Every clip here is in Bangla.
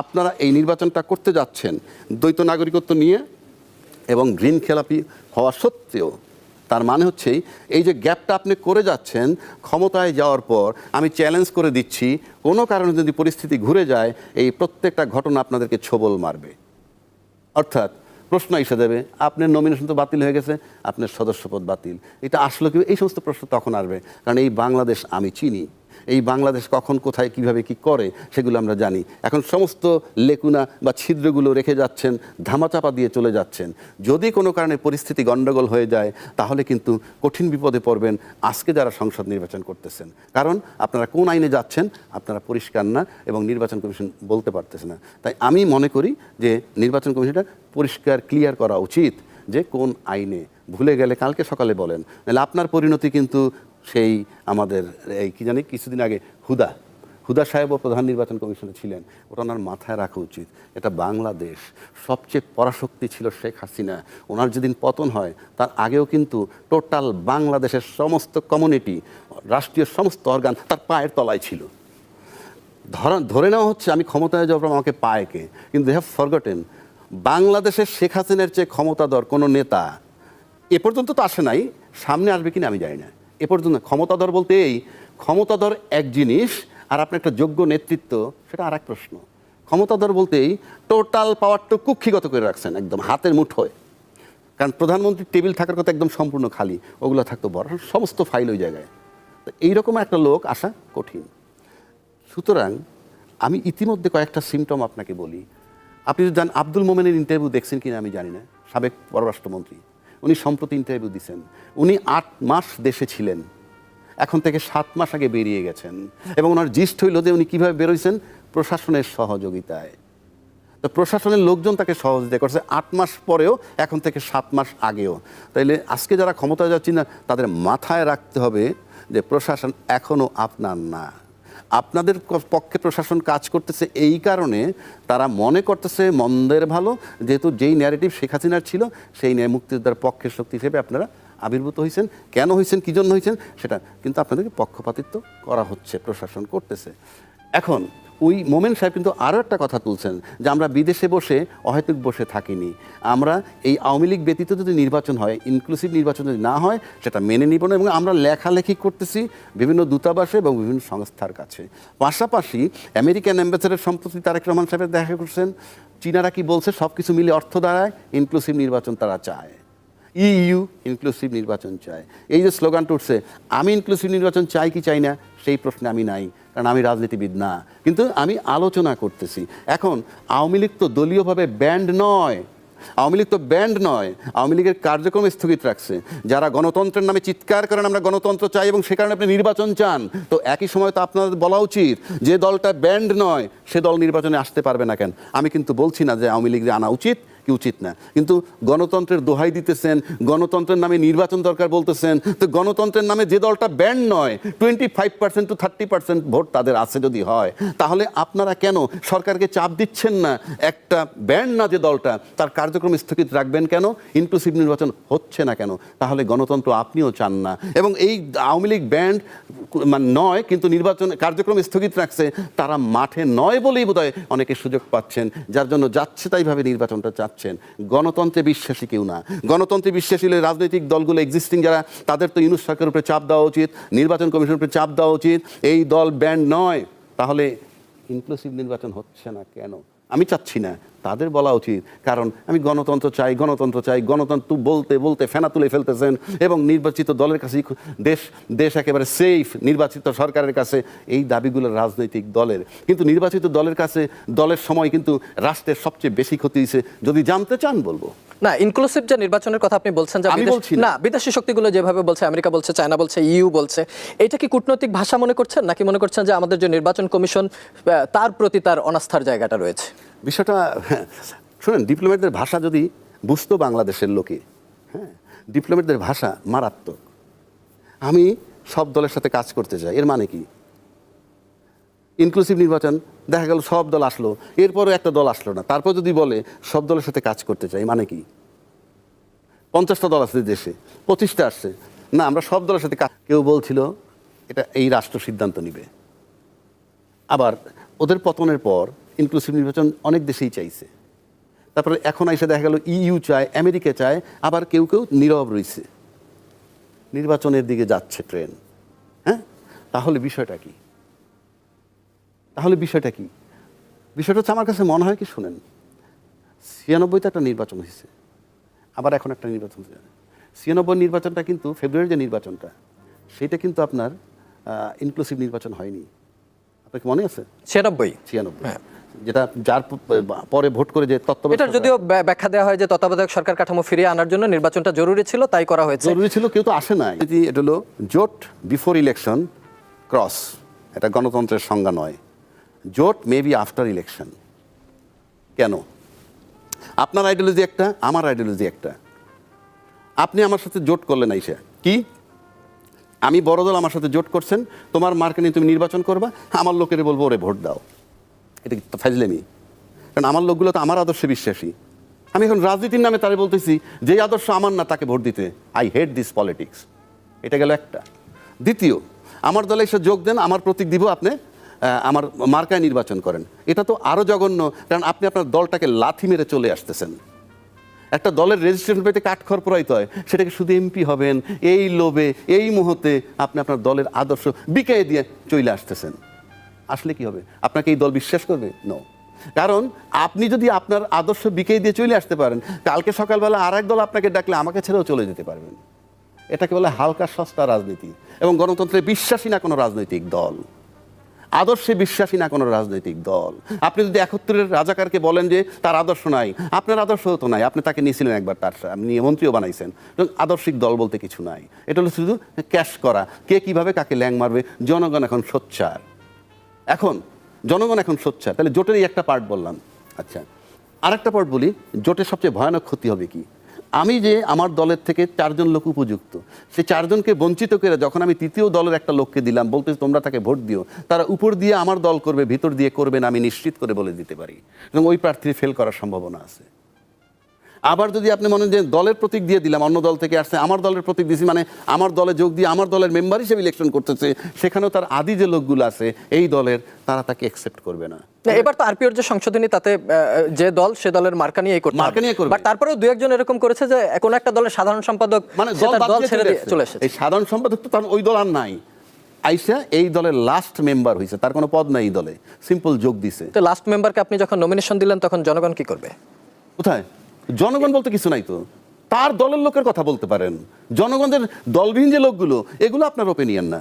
আপনারা এই নির্বাচনটা করতে যাচ্ছেন দ্বৈত নাগরিকত্ব নিয়ে এবং গ্রিন খেলাপি হওয়া সত্ত্বেও, তার মানে হচ্ছে এই যে গ্যাপটা আপনি করে যাচ্ছেন ক্ষমতায় যাওয়ার পর আমি চ্যালেঞ্জ করে দিচ্ছি, কোনো কারণে যদি পরিস্থিতি ঘুরে যায়, এই প্রত্যেকটা ঘটনা আপনাদেরকে ছোবল মারবে। অর্থাৎ প্রশ্ন এসে দেবে আপনার নমিনেশন তো বাতিল হয়ে গেছে, আপনার সদস্যপদ বাতিল। এটা আসলো কি, এই সমস্ত প্রশ্ন তখন আসবে, কারণ এই বাংলাদেশ আমি চিনি। এই বাংলাদেশ কখন, কোথায়, কীভাবে, কি করে, সেগুলো আমরা জানি। এখন সমস্ত লেকুনা বা ছিদ্রগুলো রেখে যাচ্ছেন, ধামাচাপা দিয়ে চলে যাচ্ছেন। যদি কোনো কারণে পরিস্থিতি গণ্ডগোল হয়ে যায়, তাহলে কিন্তু কঠিন বিপদে পড়বেন আজকে যারা সংসদ নির্বাচন করতেছেন। কারণ আপনারা কোন আইনে যাচ্ছেন, আপনারা পরিষ্কার না এবং নির্বাচন কমিশন বলতে পারতেছে না। তাই আমি মনে করি যে নির্বাচন কমিশনটা পরিষ্কার, ক্লিয়ার করা উচিত যে কোন আইনে। ভুলে গেলে কালকে সকালে বলেন। নাহলে আপনার পরিণতি কিন্তু সেই আমাদের, এই কি জানি, কিছুদিন আগে হুদা হুদা সাহেবও প্রধান নির্বাচন কমিশনে ছিলেন। ওটা ওনার মাথায় রাখা উচিত। এটা বাংলাদেশ। সবচেয়ে পরাশক্তি ছিল শেখ হাসিনা। ওনার যেদিন পতন হয়, তার আগেও কিন্তু টোটাল বাংলাদেশের সমস্ত কমিউনিটি, রাষ্ট্রীয় সমস্ত অর্গান তার পায়ের তলায় ছিল। ধরা, ধরে নেওয়া হচ্ছে আমি ক্ষমতায় পর আমাকে পায়কে কিন্তু দে হ্যাভ ফরগটেন বাংলাদেশের শেখ হাসিনার চেয়ে ক্ষমতাধর কোনো নেতা এ পর্যন্ত তো আসে নাই, সামনে আসবে কিনা আমি জানি না। এ পর্যন্ত ক্ষমতাধর বলতে এই, ক্ষমতাধর এক জিনিস আর আপনার একটা যোগ্য নেতৃত্ব, সেটা আর এক প্রশ্ন। ক্ষমতাধর বলতেই টোটাল পাওয়ারটা কুক্ষিগত করে রাখছেন, একদম হাতের মুঠোয়। কারণ প্রধানমন্ত্রীর টেবিল থাকার কথা একদম সম্পূর্ণ খালি, ওগুলো থাকতো বড়, সমস্ত ফাইল ওই জায়গায়। তো এইরকম একটা লোক আসা কঠিন। সুতরাং আমি ইতিমধ্যে কয়েকটা সিমটম আপনাকে বলি। আপনি যদি জান আব্দুল মোমেনের ইন্টারভিউ দেখছেন কিনা আমি জানি না, সাবেক পররাষ্ট্রমন্ত্রী। উনি সম্প্রতি ইন্টারভিউ দিচ্ছেন উনি আট মাস দেশে ছিলেন। এখন থেকে সাত মাস আগে বেরিয়ে গেছেন। এবং ওনার জিস্ট হইল যে উনি কীভাবে বেরোইছেন? প্রশাসনের সহযোগিতায়। তো প্রশাসনের লোকজন তাকে সহযোগিতা করছে আট মাস পরেও, এখন থেকে সাত মাস আগেও। তাইলে আজকে যারা ক্ষমতায় যাচ্ছি না, তাদের মাথায় রাখতে হবে যে প্রশাসন এখনও আপনার না। আপনাদের পক্ষে প্রশাসন কাজ করতেছে এই কারণে তারা মনে করতেছে মন্দের ভালো, যেহেতু যেই ন্যারেটিভ শেখ হাসিনার ছিল, সেই ন্যায় মুক্তিযোদ্ধার পক্ষের শক্তি হিসেবে আপনারা আবির্ভূত হয়েছেন কেন হয়েছেন কী জন্য হয়েছেন সেটা কিন্তু আপনাদেরকে পক্ষপাতিত্ব করা হচ্ছে, প্রশাসন করতেছে। এখন ওই মোমেন সাহেব কিন্তু আরও একটা কথা তুলছেন যে আমরা বিদেশে বসে অহেতুক বসে থাকিনি। আমরা এই আওয়ামী লীগ ব্যতীত যদি নির্বাচন হয় ইনক্লুসিভ নির্বাচন যদি না হয়, সেটা মেনে নিব না এবং আমরা লেখালেখি করতেছি বিভিন্ন দূতাবাসে এবং বিভিন্ন সংস্থার কাছে। পাশাপাশি আমেরিকান অ্যাম্বাসেডার সম্প্রতি তারেক রহমান সাহেবের দেখা করছেন, চীনারা কি বলছে সব কিছু মিলে অর্থ দাঁড়ায় ইনক্লুসিভ নির্বাচন তারা চায়। ইইউ ইনক্লুসিভ নির্বাচন চায়। এই যে স্লোগানটা উঠছে, আমি ইনক্লুসিভ নির্বাচন চাই কি চাই না, সেই প্রশ্নে আমি নাই, কারণ আমি রাজনীতিবিদ না। কিন্তু আমি আলোচনা করতেছি। এখন, আওয়ামী লীগ তো দলীয়ভাবে ব্যান্ড নয়। আওয়ামী লীগ তো ব্যান্ড নয়। আওয়ামী লীগের কার্যক্রম স্থগিত রাখছে। যারা গণতন্ত্রের নামে চিৎকার করেন, আমরা গণতন্ত্র চাই এবং সে কারণে আপনি নির্বাচন চান। তো একই সময় তো আপনাদের বলা উচিত যে দলটা ব্যান্ড নয়, সে দল নির্বাচনে আসতে পারবে না কেন? আমি কিন্তু বলছি না যে আওয়ামী লীগ আনা উচিত কি উচিত না। কিন্তু গণতন্ত্রের দোহাই দিতেছেন, গণতন্ত্রের নামে নির্বাচন দরকার বলতেছেন, তো গণতন্ত্রের নামে যে দলটা ব্যান্ড নয় twenty five percent to thirty percent vote তাদের আছে যদি হয়, তাহলে আপনারা কেন সরকারকে চাপ দিচ্ছেন না? একটা ব্যান্ড না যে দলটা, তার কার্যক্রম স্থগিত রাখবেন কেন? ইনক্লুসিভ নির্বাচন হচ্ছে না কেন? তাহলে গণতন্ত্র আপনিও চান না। এবং এই আওয়ামী লীগ ব্যান্ড মানে নয়, কিন্তু নির্বাচন কার্যক্রম স্থগিত রাখছে, তারা মাঠে নয় বলেই বোধহয় অনেকে সুযোগ পাচ্ছেন। যার জন্য যাচ্ছে তাইভাবে নির্বাচনটা চাচ্ছেন গণতন্ত্রে বিশ্বাসী কেউ না। গণতন্ত্রে বিশ্বাসী হলে রাজনৈতিক দলগুলো এক্সিস্টিং যারা, তাদের তো ইউনুস সরকারের উপরে চাপ দেওয়া উচিত, নির্বাচন কমিশনের উপরে চাপ দেওয়া উচিত। এই দল ব্যান্ড নয়। তাহলে ইনক্লুসিভ নির্বাচন হচ্ছে না কেন? আমি চাচ্ছি না। তাদের বলা উচিত কারণ আমি গণতন্ত্র চাই গণতন্ত্র চাই গণতন্ত্র বলতে বলতে ফেনা তুলে ফেলতেছেন এবং নির্বাচিত দলের কাছে দেশ দেশ একেবারে সেফ নির্বাচিত সরকারের কাছে এই দাবিগুলো রাজনৈতিক দলের। কিন্তু নির্বাচিত দলের কাছে দলের সময় কিন্তু রাষ্ট্রের সবচেয়ে বেশি ক্ষতি হয়েছে। যদি জানতে চান বলব। না ইনক্লুসিভ যে নির্বাচনের কথা আপনি বলছেন যে আমি বলছি না। বিদেশি শক্তিগুলো যেভাবে বলছে আমেরিকা বলছে চায়না বলছে ইউ বলছে এটা কি কূটনৈতিক ভাষা মনে করছেন? নাকি মনে করছেন যে আমাদের যে নির্বাচন কমিশন তার প্রতি তার অনাস্থার জায়গাটা রয়েছে? বিষয়টা, শুনেন ডিপ্লোম্যাটদের ভাষা যদি বুঝতো বাংলাদেশের লোকে হ্যাঁ ডিপ্লোম্যাটদের ভাষা মারাত্মক। আমি সব দলের সাথে কাজ করতে চাই এর মানে কি? ইনক্লুসিভ নির্বাচন, দেখা গেল সব দল আসলো, এরপরও একটা দল আসলো না, তারপর যদি বলে সব দলের সাথে কাজ করতে চাই মানে কি? পঞ্চাশটা দল আছে দেশে, পঁচিশটা আসছে, না, আমরা সব দলের সাথে কেউ বলছিল, এটা এই রাষ্ট্র সিদ্ধান্ত নিবে। আবার ওদের পতনের পর ইনক্লুসিভ নির্বাচন অনেক দেশেই চাইছে। তারপরে এখন এসে দেখা গেল ইইউ চায় আমেরিকা চায় আবার কেউ কেউ নীরব রয়েছে। নির্বাচনের দিকে যাচ্ছে ট্রেন হ্যাঁ? তাহলে বিষয়টা কি? তাহলে বিষয়টা কি? বিষয়টা হচ্ছে আমার কাছে মনে হয় কি শুনেন ছিয়ানব্বইতে একটা নির্বাচন হয়েছে আবার এখন একটা নির্বাচন হয়েছে। ছিয়ানব্বই নির্বাচনটা কিন্তু ফেব্রুয়ারির যে নির্বাচনটা সেটা কিন্তু আপনার ইনক্লুসিভ নির্বাচন হয়নি। আপনার কি মনে আছে? ছিয়ানব্বই। ছিয়ানব্বই। হ্যাঁ। যেটা যার পরে ভোট করে যে তত্ত্ব এটার যদিও ব্যাখ্যা দেওয়া হয় যে তত্ত্বাবধায়ক সরকার কাঠামো ফিরিয়ে আনার জন্য নির্বাচনটা জরুরি ছিল তাই করা হয়েছে। জরুরি ছিল কেউ তো আসে নাই। যদি এটা হলো জোট বিফোর ইলেকশন ক্রস এটা গণতন্ত্রের সংজ্ঞা নয়। জোট মে বি আফটার ইলেকশন কেন? আপনার আইডিওলজি একটা আমার আইডিওলজি একটা। আপনি আমার সাথে জোট করলেন আইসা। কি? আমি বড় দল আমার সাথে জোট করছেন তোমার মার্কে নিয়ে তুমি নির্বাচন করবা আমার লোকের বলব ওরে ভোট দাও। এটা ফাজলেমি কারণ আমার লোকগুলো তো আমার আদর্শে বিশ্বাসী। আমি এখন রাজনীতির নামে তারে বলতেছি যে আদর্শ আমার না, তাকে ভোট দিতে। আই হেট দিস পলিটিক্স এটা গেল একটা। দ্বিতীয়, আমার দলে এসে যোগ দেন, আমার প্রতীক দিব আপনি আমার মার্কায় নির্বাচন করেন। এটা তো আরও জঘন্য, কারণ আপনি আপনার দলটাকে লাথি মেরে চলে আসতেছেন। একটা দলের রেজিস্ট্রেশন পেতে কাঠখড় পোড়াইতে হয়, সেটাকে শুধু এমপি হবেন, এই লোভে, এই মুহূর্তে আপনি আপনার দলের আদর্শ বিকায়ে দিয়ে চলে আসতেছেন। আসলে কি হবে? আপনাকে এই দল বিশ্বাস করবে? নো কারণ আপনি যদি আপনার আদর্শ বিকেই দিয়ে চলে আসতে পারেন, কালকে সকালবেলা আর এক দল আপনাকে ডাকলে আমাকে ছেড়েও চলে যেতে পারবেন। এটাকে বলে হালকা সস্তা রাজনীতি। এবং গণতন্ত্রে বিশ্বাসী না কোনো রাজনৈতিক দল। আদর্শে বিশ্বাসী না কোনো রাজনৈতিক দল। আপনি যদি একত্রের রাজাকারকে বলেন যে তার আদর্শ নাই, আপনার আদর্শ তো নাই, আপনি তাকে নিয়েছিলেন একবার তার আপনি মন্ত্রীও বানাইছেন। আদর্শিক দল বলতে কিছু নাই। এটা হলো শুধু ক্যাশ করা। কে কীভাবে কাকে ল্যাং মারবে? জনগণ এখন সোচ্চার। এখন, জনগণ এখন সোচ্চার। তাহলে জোটেরই একটা পার্ট বললাম। আচ্ছা আর একটা পার্ট বলি, জোটের সবচেয়ে ভয়ানক ক্ষতি হবে কি? আমি যে আমার দলের থেকে চারজন লোক উপযুক্ত সে চারজনকে বঞ্চিত করে যখন আমি তৃতীয় দলের একটা লোককে দিলাম বলতে তোমরা তাকে ভোট দিও। তারা উপর দিয়ে আমার দল করবে, ভিতর দিয়ে করবে না, আমি নিশ্চিত করে বলে দিতে পারি। এবং ওই প্রার্থীর ফেল করার সম্ভাবনা আছে। আবার যদি আপনি মনে যে দলের প্রতীক দিয়ে দিলাম অন্য দল থেকে আসছে আমার দলের প্রতীক দিয়েছি মানে আমার দলে যোগ দিয়ে আমার দলের মেম্বার হিসেবে ইলেকশন করতেছে সেখানেও তার আদি যে লোকগুলো আছে এই দলের তারা তাকে অ্যাকসেপ্ট করবে না। এবার তো আরপিওর যে সংশোধনী তাতে যে দল সে দলের মার্কা নিয়েই করতে মার্কা নিয়ে করবে। বাট তারপরেও দু একজন এরকম করেছে যে কোনো একটা দলের সাধারণ সম্পাদক মানে দল ছেড়ে দিয়ে চলে এসেছে। এই সাধারণ সম্পাদক তো তার ওই দল আর নাই। আইসা এই দলের লাস্ট মেম্বার হয়েছে তার কোনো পদ নাই এই দলে। সিম্পল যোগ দিছে। তো লাস্ট মেম্বারকে আপনি যখন নমিনেশন দিলেন তখন জনগণ কি করবে? কোথায়? জনগণ বলতে কিছু নাই তো। তার দলের লোকের কথা বলতে পারেন। জনগণের দলবিহীন যে লোকগুলো এগুলো আপনার ওপিনিয়ন না।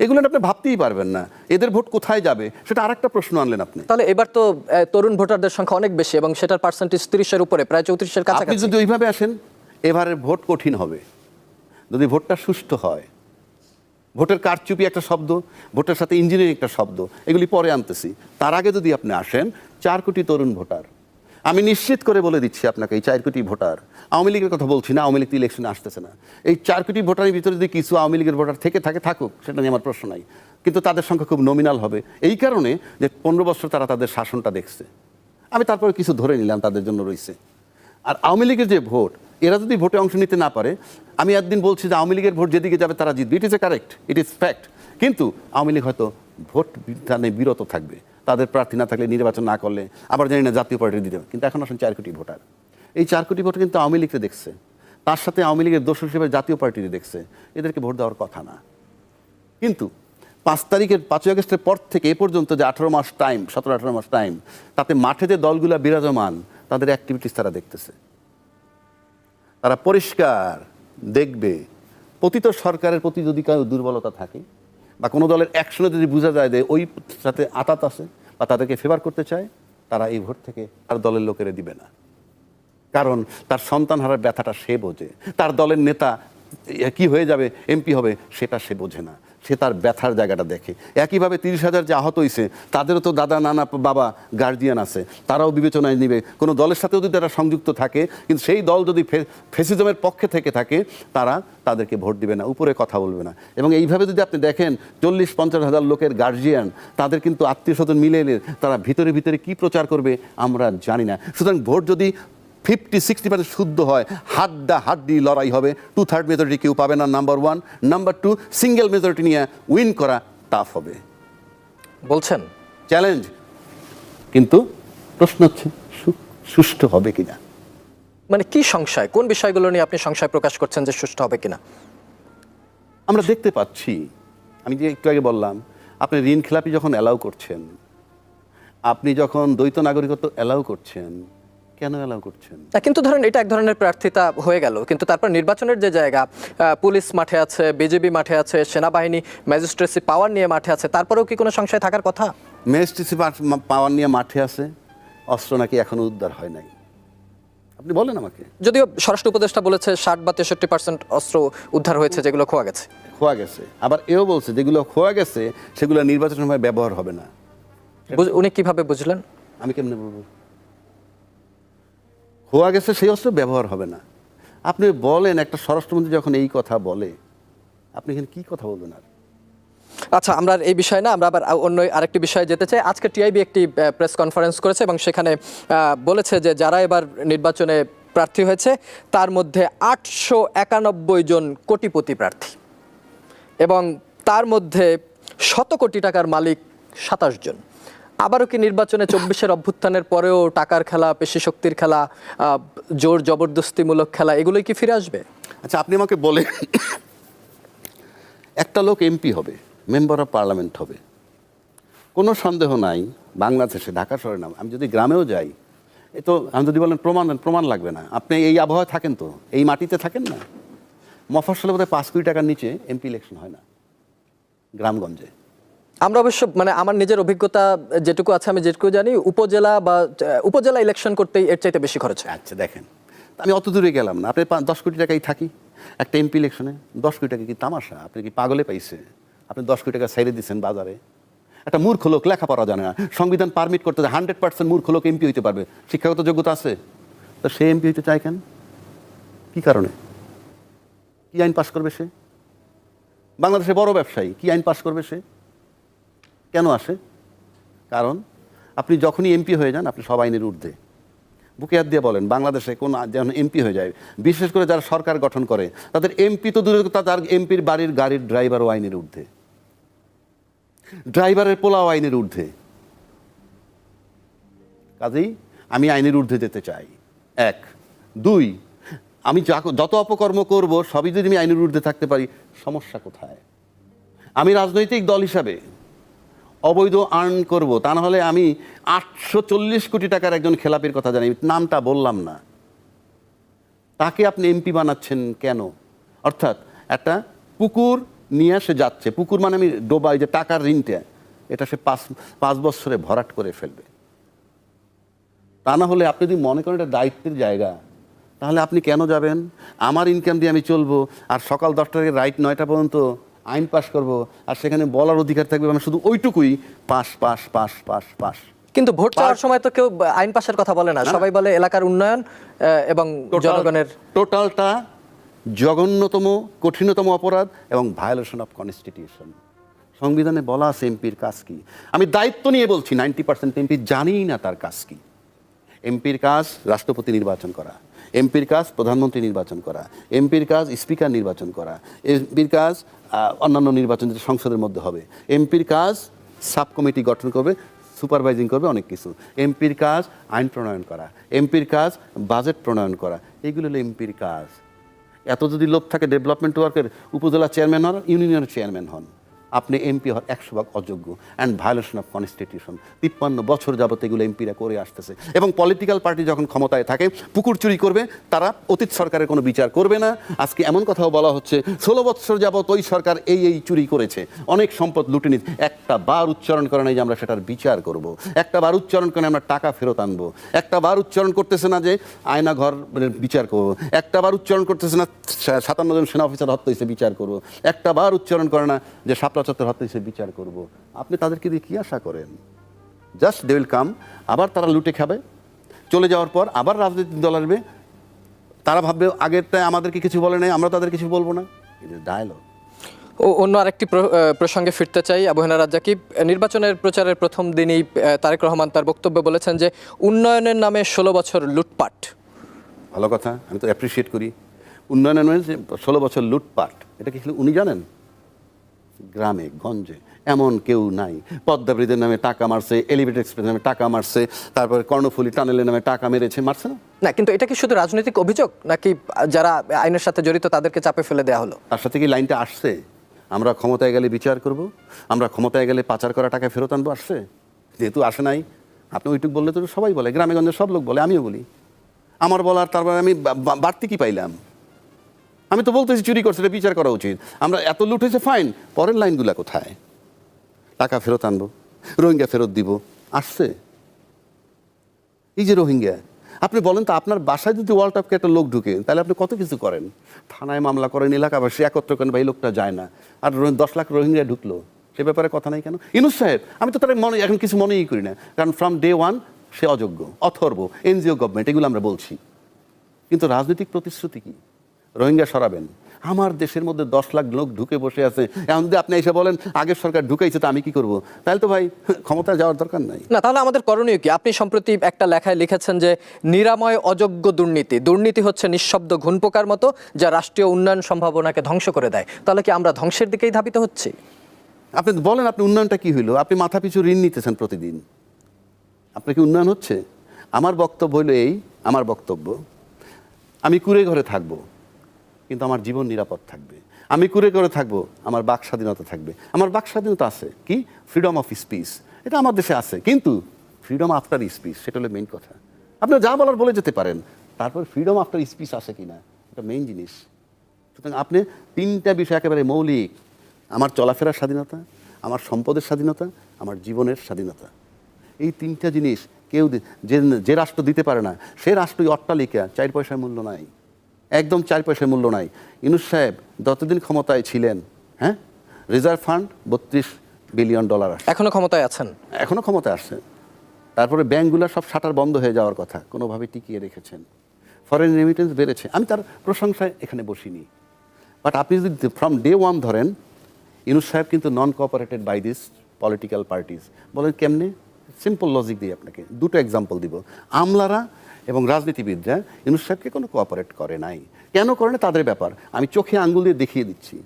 এগুলো আপনি ভাবতেই পারবেন না। এদের ভোট কোথায় যাবে? সেটা আরেকটা প্রশ্ন আনলেন আপনি। তাহলে এবার তো তরুণ ভোটারদের সংখ্যা অনেক বেশি এবং সেটার পার্সেন্টেজ তিরিশের উপরে প্রায় চৌত্রিশের কাছে আপনি যদি ওইভাবে আসেন এবারের ভোট কঠিন হবে। যদি ভোটটা সুষ্ঠু হয় ভোটের কারচুপি একটা শব্দ ভোটের সাথে ইঞ্জিনিয়ারিং একটা শব্দ এগুলি পরে আনতেছি। তার আগে যদি আপনি আসেন চার কোটি তরুণ ভোটার। আমি নিশ্চিত করে বলে দিচ্ছি আপনাকে, এই চার কোটি ভোটার। আওয়ামী লীগের কথা বলছি না, আওয়ামী লীগ ইলেকশনে আসতেছে না। এই চার কোটি ভোটারের ভিতরে যদি কিছু আওয়ামী লীগের ভোটার থেকে থাকে, থাকুক, সেটা নিয়ে আমার প্রশ্ন নাই। কিন্তু তাদের সংখ্যা খুব নমিনাল হবে। এই কারণে যে পনেরো বছর তারা তাদের শাসনটা দেখছে। আমি তারপরে কিছু ধরে নিলাম, তাদের জন্য রয়েছে। আর আওয়ামী লীগের যে ভোট, এরা যদি ভোটে অংশ নিতে না পারে, আমি একদিন বলছি যে আওয়ামী লীগের ভোট যেদিকে যাবে তারা জিতবে। It is a correct it is fact কিন্তু আওয়ামী লীগ হয়তো ভোট বিধানে বিরত থাকবে। তাদের প্রার্থী না থাকলে, নির্বাচন না করলে, আবার জানি না জাতীয় পার্টি দিতে কিন্তু এখন আসলে চার কোটি ভোটার। এই চার কোটি ভোট কিন্তু আওয়ামী লীগকে দেখছে। তার সাথে আওয়ামী লীগের দোষ হিসেবে জাতীয় পার্টিতে দেখছে। এদেরকে ভোট দেওয়ার কথা না। কিন্তু পাঁচ তারিখের, পাঁচই আগস্টের পর থেকে এ পর্যন্ত যে আঠারো মাস টাইম সতেরো, আঠারো মাস টাইম তাতে মাঠে যে দলগুলো বিরাজমান, তাদের অ্যাক্টিভিটিস তারা দেখতেছে। তারা পরিষ্কার দেখবে। পতিত সরকারের প্রতি যদি কারও দুর্বলতা থাকে বা কোনো দলের অ্যাকশনে যদি বোঝা যায় যে ওই সাথে আতাত আছে বা তাদেরকে ফেভার করতে চায়, তারা এই ভোট থেকে তার দলের লোকেরা দিবে না। কারণ তার সন্তান হারার ব্যথাটা সে বোঝে। তার দলের নেতা কি হয়ে যাবে এমপি হবে, সেটা সে বোঝে না। সে তার ব্যথার জায়গাটা দেখে। একইভাবে তিরিশ হাজার যে আহত হয়েছে তাদেরও তো দাদা, নানা, বাবা গার্জিয়ান আছে। তারাও বিবেচনায় নিবে। কোনো দলের সাথেও যদি তারা সংযুক্ত থাকে, কিন্তু সেই দল যদি ফেসিজমের পক্ষে থেকে থাকে, তারা তাদেরকে ভোট দিবে না, উপরে কথা বলবে না। এবং এইভাবে যদি আপনি দেখেন চল্লিশ পঞ্চাশ হাজার লোকের গার্জিয়ান তাদের কিন্তু আত্মীয় স্বজন মিলে এলে তারা ভিতরে ভিতরে কি প্রচার করবে, আমরা জানি না। সুতরাং ভোট যদি ফিফটি সিক্সটি পার্সেন্ট শুদ্ধ হয়। হাড্ডা হাড্ডি লড়াই হবে। টু থার্ড মেজরিটি কেউ পাবে না number one number two single majority নিয়ে উইন করা টাফ হবে। বলছেন? চ্যালেঞ্জ কিন্তু প্রশ্ন হচ্ছে সুষ্ঠু হবে কিনা? মানে কি সংশয়? কোন বিষয়গুলো নিয়ে আপনি সংশয় প্রকাশ করছেন যে সুষ্ঠু হবে কিনা? আমরা দেখতে পাচ্ছি। আমি যে একটু আগে বললাম আপনি ঋণ খেলাপি যখন অ্যালাউ করছেন আপনি যখন দ্বৈত নাগরিকত্ব অ্যালাউ করছেন কেন অ্যালাউ করছেন? কিন্তু ধরেন এটা এক ধরনের প্রার্থিতা হয়ে গেল। কিন্তু তারপর নির্বাচনের যে জায়গা পুলিশ মাঠে আছে বিজেপি মাঠে আছে সেনাবাহিনী ম্যাজিস্ট্রেসি পাওয়ার নিয়ে মাঠে আছে তারপরেও কি কোনো সংশয় থাকার কথা? মেএসটিসি পাওয়ার নিয়ে মাঠে আছে অস্ত্র নাকি এখনও উদ্ধার হয় নাই? আপনি বলেন আমাকে। যদিও স্বরাষ্ট্র উপদেষ্টা বলেছে ষাট বা তেষট্টি পার্সেন্ট অস্ত্র উদ্ধার হয়েছে যেগুলো খোয়া গেছে। খোয়া গেছে। আবার এও বলছে যেগুলো খোয়া গেছে সেগুলো নির্বাচনের সময় ব্যবহার হবে না। উনি কীভাবে বুঝলেন? আমি কেমনে বলব? খোয়া গেছে, সেই অস্ত্র ব্যবহার হবে না। আপনি বলেন, একটা স্বরাষ্ট্রমন্ত্রী যখন এই কথা বলে, আপনি এখানে কী কথা বলবেন আর? আচ্ছা আমরা এই বিষয় না, আমরা আবার অন্য আরেকটি বিষয়ে যেতে চাই। আজকে টিআইবি একটি প্রেস কনফারেন্স করেছে এবং সেখানে বলেছে যে যারা এবার নির্বাচনে প্রার্থী হয়েছে, তার মধ্যে আটশো একানব্বই জন কোটিপতি প্রার্থী এবং তার মধ্যে শত কোটি টাকার মালিক সাতাশ জন। আবারও কি নির্বাচনে চব্বিশের অভ্যুত্থানের পরেও টাকার খেলা, পেশি শক্তির খেলা জোর জবরদস্তিমূলক খেলা, এগুলোই কি ফিরে আসবে? আচ্ছা আপনি আমাকে বলে একটা লোক এমপি হবে মেম্বার অফ পার্লামেন্ট হবে। কোনো সন্দেহ নাই, বাংলাদেশে, ঢাকা শহরে নাম। আমি যদি গ্রামেও যাই, এ তো আমি যদি বলেন প্রমাণ প্রমাণ লাগবে না। আপনি এই আবহাওয়ায় থাকেন তো, এই মাটিতে থাকেন না? মফস্বলে বোধহয় পাঁচ কোটি টাকার নিচে এমপি ইলেকশন হয় না, গ্রামগঞ্জে। আমরা অবশ্য মানে আমার নিজের অভিজ্ঞতা যেটুকু আছে, আমি যেটুকু জানি, উপজেলা বা উপজেলা ইলেকশন করতেই এর চাইতে বেশি খরচ হয়। আচ্ছা দেখেন। আমি অত দূরে গেলাম না। আপনি দশ কোটি টাকাই থাকি। একটা এমপি ইলেকশনে দশ কোটি টাকা কি তামাশা? আপনি কি পাগলে পাইছে? আপনি দশ কোটি টাকা সাইডে দিচ্ছেন বাজারে। একটা মূর্খ লোক লেখাপড়া জানে না। সংবিধান পারমিট করতে হান্ড্রেড পার্সেন্ট মূর্খ লোক এমপি হইতে পারবে। শিক্ষাগত যোগ্যতা আছে? তো সে এমপি হইতে চায় কেন? কী কারণে? কী আইন পাশ করবে সে? বাংলাদেশে বড় ব্যবসায়ী, কী আইন পাশ করবে সে? কেন আসে? কারণ আপনি যখনই এমপি হয়ে যান, আপনি সব আইনের ঊর্ধ্বে। বুকে হাত দিয়ে বলেন, বাংলাদেশে কোন যেন এমপি হয়ে যায়। বিশেষ করে যারা সরকার গঠন করে, তাদের এমপি তো কথা, তার এমপির বাড়ির গাড়ির ড্রাইভারও আইনের ঊর্ধ্বে। ড্রাইভারের পোলাও আইনের ঊর্ধ্বে। কাজেই আমি আইনের ঊর্ধ্বে যেতে চাই। এক। দুই, আমি যত অপকর্ম করব, সবই যদি আমি আইনের ঊর্ধ্বে থাকতে পারি, সমস্যা কোথায়? আমি রাজনৈতিক দল হিসাবে অবৈধ আর্ন করব, তা না হলে আমি আটশো চল্লিশ কোটি টাকার একজন খেলাপির কথা জানি, নামটা বললাম না। তাকে আপনি এমপি বানাচ্ছেন কেন? অর্থাৎ একটা পুকুর নিয়ে সে যাচ্ছে, পুকুর মানে আমি ডোবাই যে টাকার ঋণটা, এটা সে পাঁচ পাঁচ বছরে ভরাট করে ফেলবে। তা না হলে আপনি যদি মনে করেন এটা দায়িত্বের জায়গা, তাহলে আপনি কেন যাবেন? আমার ইনকাম দিয়ে আমি চলবো, আর সকাল দশটা থেকে রাইট নয়টা পর্যন্ত আইন পাশ করব আর সেখানে বলার অধিকার থাকবে আমি শুধু ওইটুকুই pass pass pass pass pass কিন্তু ভোট চাওয়ার সময় তো কেউ আইন পাশের কথা বলে না। সবাই বলে এলাকার উন্নয়ন এবং জনগণের টোটালটা জঘন্যতম কঠিনতম অপরাধ এবং ভায়োলেশন অফ কনস্টিটিউশন সংবিধানে বলা আছে এমপির কাজ কি? আমি দায়িত্ব নিয়ে বলছি নাইনটি পার্সেন্ট এমপি জানিই না তার কাজ কি। এমপির কাজ রাষ্ট্রপতি নির্বাচন করা। এমপির কাজ প্রধানমন্ত্রী নির্বাচন করা, এমপির কাজ স্পিকার নির্বাচন করা, এমপির কাজ অন্যান্য নির্বাচন যেটা সংসদের মধ্যে হবে, এমপির কাজ সাব কমিটি গঠন করবে, সুপারভাইজিং করবে অনেক কিছু, এমপির কাজ আইন প্রণয়ন করা, এমপির কাজ বাজেট প্রণয়ন করা এইগুলো হলো এমপির কাজ। এত যদি লোভ থাকে ডেভেলপমেন্ট ওয়ার্কের, উপজেলা চেয়ারম্যান হন, ইউনিয়নের চেয়ারম্যান হন। আপনি এমপি হওয়ার একশো ভাগ অযোগ্য অ্যান্ড ভায়োলেশন অফ কনস্টিটিউশন তিপ্পান্ন বছর যাবত এগুলো এমপিরা করে আসতেছে। এবং পলিটিক্যাল পার্টি যখন ক্ষমতায় থাকে, পুকুর চুরি করবে, তারা অতীত সরকারের কোনো বিচার করবে না। আজকে এমন কথাও বলা হচ্ছে, ষোলো বছর যাবত ওই সরকার এই এই চুরি করেছে। অনেক সম্পদ লুটে নিচ্ছে। একটা বার উচ্চারণ করে নাই যে আমরা সেটার বিচার করব। একটা বার উচ্চারণ করে আমরা টাকা ফেরত আনব। একটা বার উচ্চারণ করতেছে না যে আয়না ঘর বিচার করব। একটা বার উচ্চারণ করতেছে না সাতান্ন জন সেনা অফিসার হত্যা বিচার করব। একটা বার উচ্চারণ করে না যে শাপলা চত্বর হত্যা হয়েছে বিচার করব। আপনি তাদেরকে দিয়ে কি আশা করেন? জাস্ট দে উইল কাম আবার তারা লুটে খাবে। চলে যাওয়ার পর আবার রাজনৈতিক দল আসবে। তারা ভাববে আগেরটায় আমাদেরকে কিছু বলে নাই আমরা তাদের কিছু বলব না। ইট ইজ ডায়লগ ও অন্য আরেকটি প্র- প্রসঙ্গে ফিরতে চাই। আবহানা রাজ্জাকি নির্বাচনের প্রচারের প্রথম দিনই তারেক রহমান তার বক্তব্যে বলেছেন যে উন্নয়নের নামে ষোলো বছর লুটপাট। ভালো কথা আমি তো অ্যাপ্রিসিয়েট করি। উন্নয়নের যে ষোলো বছর লুটপাট এটা কি উনি জানেন? গ্রামে গঞ্জে এমন কেউ নাই। পদ্মা ব্রিজের নামে টাকা মারছে এলিভেটেড এক্সপ্রেস নামে টাকা মারছে তারপরে কর্ণফুলি টানেলের নামে টাকা মেরেছে মারছে না? না কিন্তু এটা কি শুধু রাজনৈতিক অভিযোগ? নাকি যারা আইনের সাথে জড়িত তাদেরকে চাপে ফেলে দেওয়া হলো? তার সাথে কি লাইনটা আসছে? আমরা ক্ষমতায় গেলে বিচার করব আমরা ক্ষমতায় গেলে পাচার করা টাকা ফেরত আনব আসছে? যেহেতু আসে নাই আপনি ওইটুক বললে তো সবাই বলে গ্রামে গঞ্জে সব লোক বলে আমিও বলি। আমার বলার তারপরে আমি বাড়তি কি পাইলাম? আমি তো বলতেছি চুরি করছে, এটা বিচার করা উচিত। আমরা এত লুট হয়েছে ফাইন পরের লাইনগুলো কোথায়? টাকা ফেরত আনব, রোহিঙ্গা ফেরত দিব, আসছে? এই যে রোহিঙ্গা, আপনি বলেন তো আপনার বাসায় যদি ওয়ার্ল্ড কাপকে একটা লোক ঢুকে, তাহলে আপনি কত কিছু করেন? থানায় মামলা করেন, এলাকাবাসী একত্র করেন এই লোকটা যায় না। আর দশ লাখ রোহিঙ্গা ঢুকলো, সে ব্যাপারে কথা নাই কেন? ইনুস সাহেব, আমি তো তার মনে, এখন কিছু মনেই করি না। কারণ ফ্রম ডে ওয়ান সে অযোগ্য, অথর্ব, এনজিও গভর্নমেন্ট এগুলো আমরা বলছি। কিন্তু রাজনৈতিক প্রতিশ্রুতি কি? রোহিঙ্গা সরাবেন। আমার দেশের মধ্যে দশ লাখ লোক ঢুকে বসে আছে। এখন যদি আপনি এসে বলেন আগের সরকার ঢুকাইছে তো আমি কি করব? তাহলে তো ভাই ক্ষমতা যাওয়ার দরকার নাই। না তাহলে আমাদের করণীয় কি? আপনি সম্প্রতি একটা লেখায় লিখেছেন যে নিরাময় অযোগ্য দুর্নীতি। দুর্নীতি হচ্ছে নিঃশব্দ ঘুণপোকার মতো যা রাষ্ট্রীয় উন্নয়ন সম্ভাবনাকে ধ্বংস করে দেয়। তাহলে কি আমরা ধ্বংসের দিকেই ধাবিত হচ্ছি? আপনি বলেন আপনি উন্নয়নটা কি হইল? আপনি মাথা পিছু ঋণ নিতেছেন প্রতিদিন। আপনার কি উন্নয়ন হচ্ছে? আমার বক্তব্য হলো এই আমার বক্তব্য। আমি কুড়ে ঘরে থাকব। কিন্তু আমার জীবন নিরাপদ থাকবে। আমি কুড়ে করে থাকব, আমার বাক স্বাধীনতা থাকবে। আমার বাক স্বাধীনতা আছে। কি? ফ্রিডম অফ স্পিচ এটা আমার দেশে আছে। কিন্তু ফ্রিডম আফটার স্পিচ সেটা হলো মেইন কথা। আপনি যা বলার বলে যেতে পারেন। তারপর ফ্রিডম আফটার স্পিচ আছে কিনা? এটা মেইন জিনিস। সুতরাং আপনি তিনটা বিষয় একেবারে মৌলিক। আমার চলাফেরার স্বাধীনতা, আমার সম্পদের স্বাধীনতা, আমার জীবনের স্বাধীনতা। এই তিনটা জিনিস কেউ যে যে রাষ্ট্র দিতে পারে না, সে রাষ্ট্রই অট্টালিকা, চার পয়সার মূল্য নাই। একদম চার পয়সার মূল্য নাই। ইনুস সাহেব যতদিন ক্ষমতায় ছিলেন হ্যাঁ রিজার্ভ ফান্ড বত্রিশ বিলিয়ন ডলার আসে এখনও ক্ষমতায় আছেন? এখনও ক্ষমতায় আসছে। তারপরে ব্যাংকগুলো সব শাটার বন্ধ হয়ে যাওয়ার কথা কোনোভাবে টিকিয়ে রেখেছেন। ফরেন রেমিটেন্স বেড়েছে। আমি তার প্রশংসায় এখানে বসিনি। বাট আপনি যদি ফ্রম ডে ওয়ান ধরেন ইনুস সাহেব কিন্তু non cooperated by this political parties বলেন কেমনে? সিম্পল লজিক দিই আপনাকে দুটো এক্সাম্পল দিব। আমলারা এবং রাজনীতিবিদরা ইনুস সাহেবকে কোনো কোঅপারেট করে নাই। কেন করে না? তাদের ব্যাপার। আমি চোখে আঙ্গুল দিয়ে দেখিয়ে দিচ্ছি।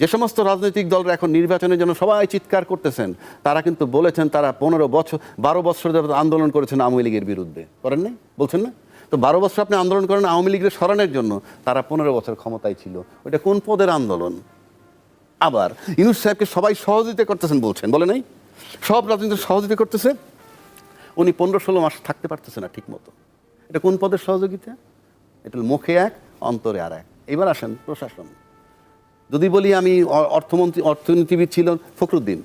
যে সমস্ত রাজনৈতিক দলরা এখন নির্বাচনের জন্য সবাই চিৎকার করতেছেন, তারা কিন্তু বলেছেন তারা পনেরো বছর, বারো বছর আন্দোলন করেছেন আওয়ামী লীগের বিরুদ্ধে। করেন নাই? বলছেন না? তো বারো বছর আপনি আন্দোলন করেন আওয়ামী লীগের সরানোর জন্য তারা পনেরো বছর ক্ষমতায় ছিল। ওইটা কোন পদের আন্দোলন? আবার ইনুস সাহেবকে সবাই সহযোগিতা করতেছেন বলছেন, বলে নাই? সব রাজনীতি সহযোগিতা করতেছে? উনি পনেরো ষোলো মাস থাকতে পারতেছে না ঠিক মতো এটা কোন পদের সহযোগিতা? এটা মুখে এক, অন্তরে আর এক। এবার আসেন প্রশাসন। যদি বলি আমি অর্থমন্ত্রী, অর্থনীতিবিদ ছিলেন Fakhruddin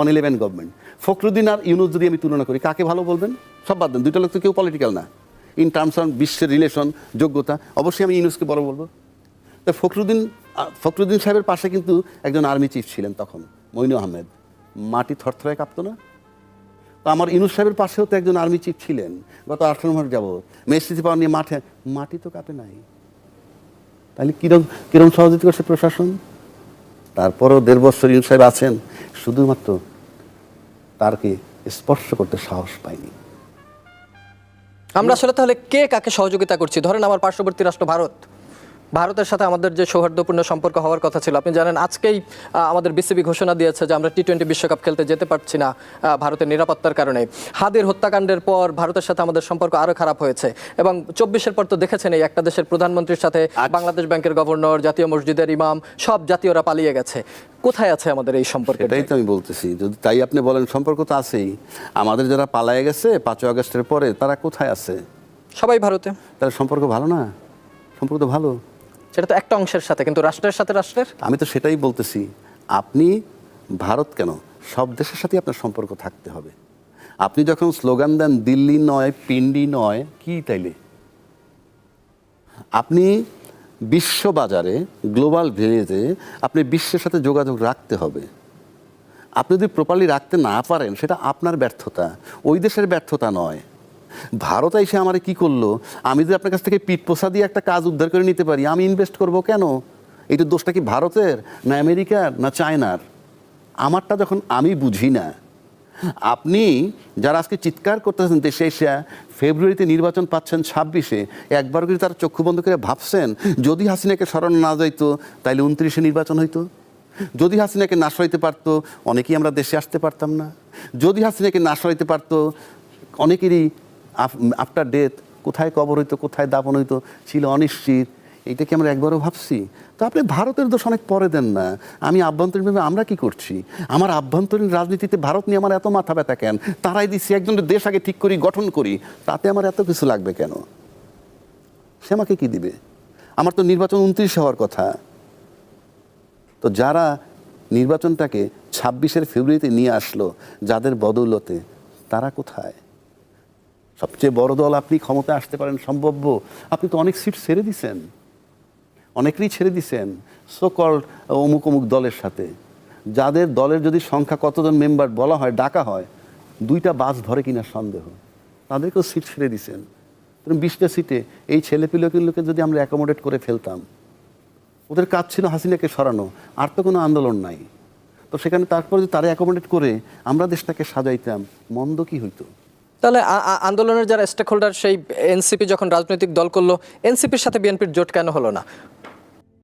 one eleven government Fakhruddin আর ইউনুস যদি আমি তুলনা করি, কাকে ভালো বলবেন? সব বাদ দেন, দুইটা লোক তো কেউ পলিটিক্যাল না। ইন টার্মস অফ বিশ্বের রিলেশন যোগ্যতা, অবশ্যই আমি ইউনুসকে বড় বলব। তো ফখরুদ্দিন ফখরুদ্দিন সাহেবের পাশে কিন্তু একজন আর্মি চিফ ছিলেন তখন মইনু আহমেদ। মাটি থরথরে কাঁপতো না? তো আমার ইনুস সাহেবের পাশেও তো একজন আর্মি চিফ ছিলেন, গত আঠারো মাস যাবৎ। মেসিসি পাওয়ার নিয়ে মাঠে, মাটি তো কাঁপে নাই। তাহলে কিরম কিরম সহযোগিতা করছে প্রশাসন? তারপরও দেড় বছর ইউনুস সাহেব আছেন, শুধুমাত্র তারকে স্পর্শ করতে সাহস পাইনি। আমরা আসলে তাহলে কে কাকে সহযোগিতা করছি? ধরেন আমার পার্শ্ববর্তী রাষ্ট্র ভারত। ভারতের সাথে আমাদের যে সৌহার্দ্যপূর্ণ সম্পর্ক হওয়ার কথা ছিল। আপনি জানেন আজকেই আমাদের বিসিবি ঘোষণা দিয়েছে যে আমরা টি টোয়েন্টি বিশ্বকাপ খেলতে যেতে পারছি না ভারতের নিরাপত্তার কারণে। হাদির হত্যাকাণ্ডের পর ভারতের সাথে আমাদের সম্পর্ক আরও খারাপ হয়েছে এবং চব্বিশের পর তো দেখেছেন এই একটা দেশের প্রধানমন্ত্রীর সাথে আচ্ছা। বাংলাদেশ ব্যাংকের গভর্নর জাতীয় মসজিদের ইমাম সব জাতীয়রা পালিয়ে গেছে। কোথায় আছে আমাদের এই সম্পর্ক এটাই তো আমি বলতেছি। যদি তাই আপনি বলেন সম্পর্ক তো আছেই। আমাদের যারা পালায়ে গেছে পাঁচই আগস্টের পরে তারা কোথায় আছে? সবাই ভারতে। তার সম্পর্ক ভালো না? সম্পর্ক তো ভালো। সেটা তো একটা অংশের সাথে, কিন্তু রাষ্ট্রের সাথে রাষ্ট্রের? আমি তো সেটাই বলতেছি, আপনি ভারত কেন? সব দেশের সাথে আপনার সম্পর্ক থাকতে হবে। আপনি যখন স্লোগান দেন, দিল্লি নয়, পিন্ডি নয়, কি তাইলে? আপনি বিশ্ববাজারে, গ্লোবাল ভেরিয়েতে আপনি বিশ্বের সাথে যোগাযোগ রাখতে হবে। আপনি যদি প্রপারলি রাখতে না পারেন, সেটা আপনার ব্যর্থতা, ওই দেশের ব্যর্থতা নয়। ভারত এসে আমার কি করল? আমি যদি আপনার কাছ থেকে পিঠ পোষা দিয়ে একটা কাজ উদ্ধার করে নিতে পারি, আমি ইনভেস্ট করব কেন? এইটার দোষটা কি ভারতের, না আমেরিকার, না চায়নার? আমারটা যখন আমি বুঝি না, আপনি যারা আজকে চিৎকার করতেছেন দেশে এসে ফেব্রুয়ারিতে নির্বাচন পাচ্ছেন ছাব্বিশে একবার করে তার চক্ষু বন্ধ করে ভাবছেন, যদি হাসিনাকে সরানো না যাইতো, তাইলে উনত্রিশে নির্বাচন হইতো? যদি হাসিনাকে না সরাইতে পারতো, অনেকেই আমরা দেশে আসতে পারতাম না। যদি হাসিনাকে না সরাইতে পারতো, অনেকেরই আফটার ডেথ কোথায় কবর হইতো, কোথায় দাপন হইতো, ছিল অনিশ্চিত। এইটা কি আমরা একবারও ভাবছি? তো আপনি ভারতের দোষ অনেক পরে দেন না। আমি আভ্যন্তরীণভাবে আমরা কি করছি? আমার আভ্যন্তরীণ রাজনীতিতে ভারত নিয়ে আমার এত মাথা ব্যথা কেন? তারাই দিচ্ছি একজনের দেশ আগে ঠিক করি, গঠন করি, তাতে আমার এত কিছু লাগবে কেন? সে আমাকে কি দিবে? আমার তো নির্বাচন উনত্রিশ হওয়ার কথা। তো যারা নির্বাচনটাকে ছাব্বিশের ফেব্রুয়ারিতে নিয়ে আসলো, যাদের বদৌলতে, তারা কোথায়? সবচেয়ে বড় দল আপনি ক্ষমতায় আসতে পারেন সম্ভব্য। আপনি তো অনেক সিট ছেড়ে দিছেন। অনেকেরই ছেড়ে দিছেন সোকল অমুক অমুক দলের সাথে। যাদের দলের যদি সংখ্যা কতজন মেম্বার বলা হয়, ডাকা হয়, দুইটা বাস ধরে কিনা সন্দেহ। তাদেরকেও সিট ছেড়ে দিছেন। বিশটা সিটে এই ছেলেপিলেগুলোকে যদি আমরা অ্যাকোমোডেট করে ফেলতাম, ওদের কাজ ছিল হাসিনাকে সরানো, আর তো কোনো আন্দোলন নাই। তো সেখানে তারপরে যদি তারা অ্যাকোমোডেট করে, আমরা দেশটাকে সাজাইতাম, মন্দ কি হইতো? তাহলে আন্দোলনের যারা স্টেক হোল্ডার সেই এনসিপি যখন রাজনৈতিক দল করল এনসিপির সাথে বিএনপির জোট কেন হলো না?